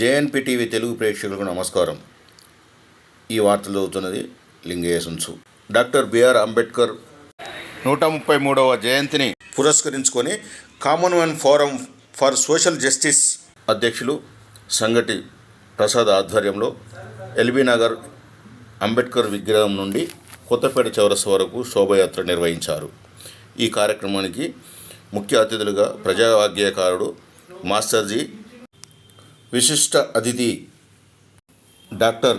JNP TV Telugu ప్రేక్షకులకు నమస్కారం. ఈ వార్తలు చదువుతున్నది లింగయ్య డాక్టర్ బిఆర్ అంబేద్కర్ నూట ముప్పై మూడవ జయంతిని పురస్కరించుకొని Commonwealth Forum for Social Justice అధ్యక్షులు సంగటి ప్రసాద్ ఆధ్వర్యంలో ఎల్బీ నగర్ అంబేద్కర్ విగ్రహం నుండి కొత్తపేట చౌరస్ వరకు శోభయాత్ర నిర్వహించారు. ఈ కార్యక్రమానికి ముఖ్య అతిథులుగా ప్రజావాగ్యకారుడు మాస్టర్జీ విశిష్ట అతిథి డాక్టర్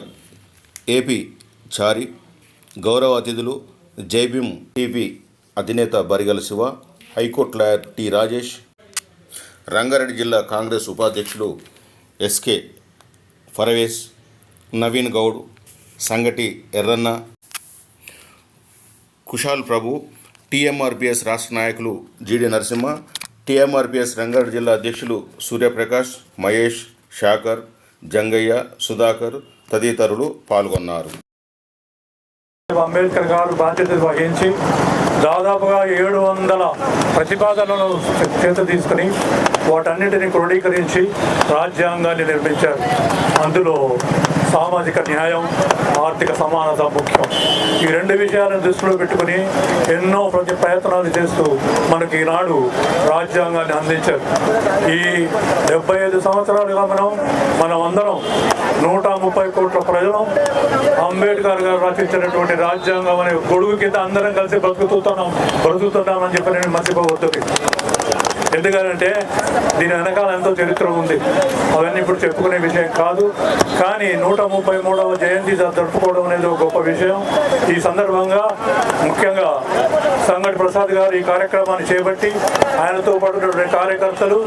ఏపీ చారి గౌరవ అతిథులు జైభీం టీపీ అధినేత Barigala Shiva high court lawyer T Rajesh Ranga Reddy జిల్లా కాంగ్రెస్ ఉపాధ్యక్షులు ఎస్కే ఫరవేస్ నవీన్ గౌడ్ సంగటి ఎర్రన్న కుషాల్ ప్రభు టీఎంఆర్పిఎస్ రాష్ట్ర నాయకులు జీడి నరసింహ టీఎంఆర్పిఎస్ రంగారెడ్డి జిల్లా అధ్యక్షులు సూర్యప్రకాష్ మహేష్ శాకర్ జంగయ్య సుధాకర్ తదితరులు పాల్గొన్నారు. అంబేద్కర్ గారు బాధ్యతలు వహించి దాదాపుగా ఏడు వందల ప్రతిపాదనలను చేత తీసుకుని వాటన్నిటిని క్రోడీకరించి రాజ్యాంగాన్ని నిర్మించారు. అందులో సామాజిక న్యాయం ఆర్థిక సమానత ముఖ్యం. ఈ రెండు విషయాలను దృష్టిలో పెట్టుకుని ఎన్నో ప్రతి ప్రయత్నాలు చేస్తూ మనకి ఈనాడు రాజ్యాంగాన్ని అందించారు. ఈ డెబ్బై ఐదు సంవత్సరాలుగా మనం మనం అందరం నూట ముప్పై కోట్ల ప్రజలు అంబేద్కర్ గారు రచించినటువంటి రాజ్యాంగం అనే గొడుగు కింద అందరం కలిసి బ్రతుకుతున్నాం బ్రతుకుతున్నామని చెప్పి నేను మర్చిపోవద్దు. ఎందుకంటే దీని వెనకాల ఎంతో చరిత్ర ఉంది. అవన్నీ ఇప్పుడు చెప్పుకునే విషయం కాదు. కానీ నూట ముప్పై మూడవ జయంతి జరుపుకోవడం అనేది ఒక గొప్ప విషయం. ఈ సందర్భంగా ముఖ్యంగా సంగటి ప్రసాద్ గారు ఈ కార్యక్రమాన్ని చేపట్టి ఆయనతో పాటు కార్యకర్తలు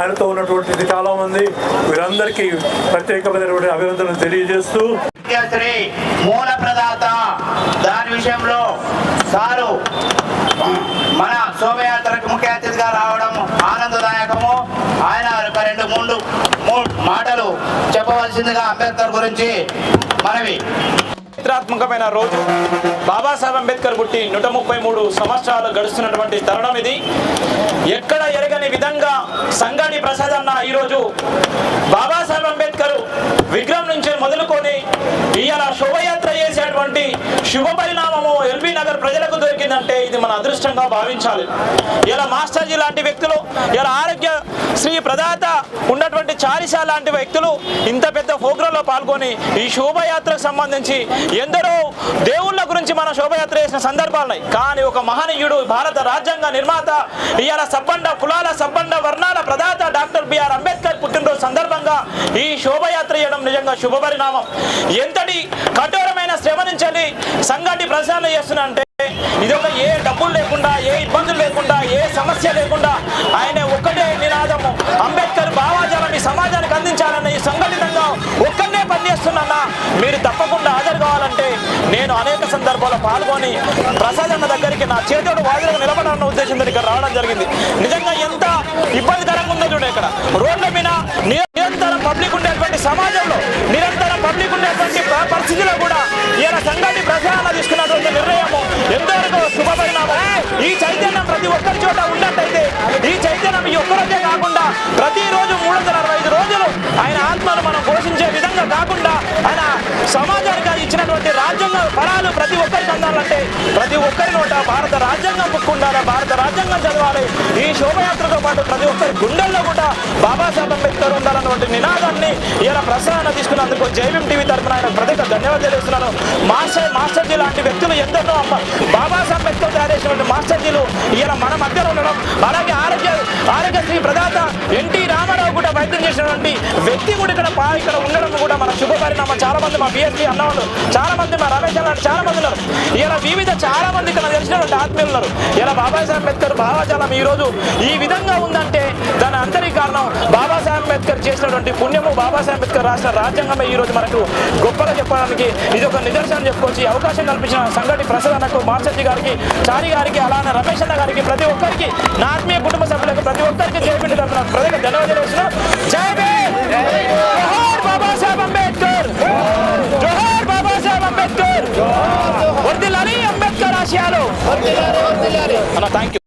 ఆయనతో ఉన్నటువంటి చాలామంది వీరందరికీ ప్రత్యేకమైనటువంటి అభినందనలు తెలియజేస్తూ ముఖ్యశ్రీ మూల ప్రదాత దాని విషయంలో సారు మన శోభయాత్రకు ముఖ్య అతిథిగా రావడం ఆనందదాయకము ఆయన ఒక రెండు మూడు మూడు మాటలు చెప్పవలసిందిగా అంబేద్కర్ గురించి మనవి. చరిత్రాత్మకమైన రోజు. బాబాసాహెబ్ అంబేద్కర్ పుట్టి నూట ముప్పై మూడు సంవత్సరాలు గడుస్తున్నటువంటి తరుణం ఇది. ఎక్కడ ఎరగని విధంగా సంగాడి ప్రసాద్ అన్న ఈరోజు బాబాసాహెబ్ అంబేద్కర్ విగ్రహం నుంచి మొదలుకొని ఇవాళ శోభయాత్ర చేసేటువంటి శుభ పరిణామం అంటే ఇది మన అదృష్టంగా భావించాలి. ఇలా మాస్టర్జీ లాంటి వ్యక్తులు ఇలా ఆరోగ్య శ్రీ ప్రదాత ఉన్నటువంటి చారిసా లాంటి వ్యక్తులు ఇంత పెద్ద ప్రోగ్రాంలో పాల్గొని ఈ శోభయాత్రకు సంబంధించి ఎందరో దేవుళ్ళ గురించి మనం శోభయాత్ర చేసిన సందర్భాలు ఉన్నాయి. కానీ ఒక మహనీయుడు భారత రాజ్యాంగ నిర్మాత ఇవాళ సబ్బండ కులాల సబ్బండ వర్ణాల ప్రదాత డాక్టర్ బిఆర్ అంబేద్కర్ పుట్టినరోజు సందర్భంగా ఈ శోభయాత్ర చేయడం నిజంగా శుభపరిణామం ఎంతటి కఠోరమైన శ్రమ నుంచి సంఘటి ప్రచారం చేస్తున్నా అంటే ఇది ఒక ఏ డబ్బులు లేకుండా ఏ ఇబ్బందులు లేకుండా ఏ సమస్య లేకుండా ఆయన ఒక్కటే నినాదము. అంబేద్కర్ భావాజాలని సమాజానికి అందించాలన్న ఈ సంఘటితంగా ఒక్కనే పనిచేస్తున్నా మీరు తప్పకుండా హాజరు కావాలంటే నేను అనేక సందర్భాల్లో పాల్గొని ప్రసాద్ అన్న దగ్గరికి నా చేతుడు వాదులకు నిలబడాలన్న ఉద్దేశంతో ఇక్కడ రావడం జరిగింది. నిజంగా ఎంత ఇబ్బందికరంగా ఉందో చూడండి ఇక్కడ. రోడ్ల మీద నిరంతరం పబ్లిక్ ఉండేటువంటి సమాజంలో నిరంతరం పబ్లిక్ ఉండేటువంటి పరిస్థితిలో కూడా చైతన్యం చోట ఉన్నట్టయితే ఈ చైతన్యం ఈ ఒక్కరోజే కాకుండా ప్రతిరోజు మూడు వందల అరవై ఐదు రోజులు ఆయన ఆత్మను మనం పోషించే విధంగా కాకుండా ఆయన సమాజానికి ఇచ్చినటువంటి రాజ్యాంగ ఫలాలు ప్రతి ఒక్కరికి అందాలంటే ప్రతి ఒక్కరి నోట భారత ఉండాలి భారత రాజ్యాంగం చదవాలి. ఈ శోభయాత్రతో పాటు ప్రతి ఒక్కరి గుండెల్లో కూడా బాబాసాహెబ్ అంబేద్కర్ ఉండాలన్నటువంటి నినాదాన్ని ఇలా ప్రసారణ తీసుకున్నందుకు జైవిం టీవీ తరఫున ఆయన ప్రత్యేక ధన్యవాదాలు తెలుస్తున్నాను. మాస్టర్ మాస్టర్జీ లాంటి వ్యక్తులు ఎందరో అమ్మ బాబాసాహెబ్ అంబేద్కర్ తయారు చేసినటువంటి మాస్టర్జీలు ఇలా మన మధ్యలో ఉండడం అలాగే ఆరోగ్య ఆరోగ్యశ్రీ ప్రదాత ఎన్టీ రామారావు కూడా వైద్యం చేసినటువంటి వ్యక్తి కూడా ఇక్కడ ఇక్కడ ఉండడం కూడా మన శుభ పరిణామం. చాలా మంది మా బిఎస్పీ అన్నవాళ్ళు చాలా మంది మా రమేష్ అన్న చాలా మంది ఉన్నారు. ఇలా వివిధ చాలా మంది ఇక్కడ తెలిసినటువంటి ఆత్మీయులు ఉన్నారు. ఇలా బాబాసాహెబ్ అంబేద్కర్ భావజాలం ఈ రోజు ఈ విధంగా ఉందంటే దాని అందరికీ కారణం బాబాసాహెబ్ అంబేద్కర్ చేసినటువంటి పుణ్యము బాబాసాహెబ్ అంబేద్కర్ రాసిన రాజ్యాంగమే ఈ రోజు మనకు గొప్పగా చెప్పడానికి ఇది ఒక నిదర్శనం చెప్పుకోవచ్చు. అవకాశం కల్పించిన సంగటి ప్రసాద్ అన్నకు గారికి చారి గారికి అలానే రమేష్ అన్న గారికి ప్రతి ఒక్కరికి నా ఆత్మీయ కుటుంబ సభ్యులకు ప్రతి ఒక్కరికి చేపట్టి తరఫున ప్రజలకు అన్న థ్యాంక్ యూ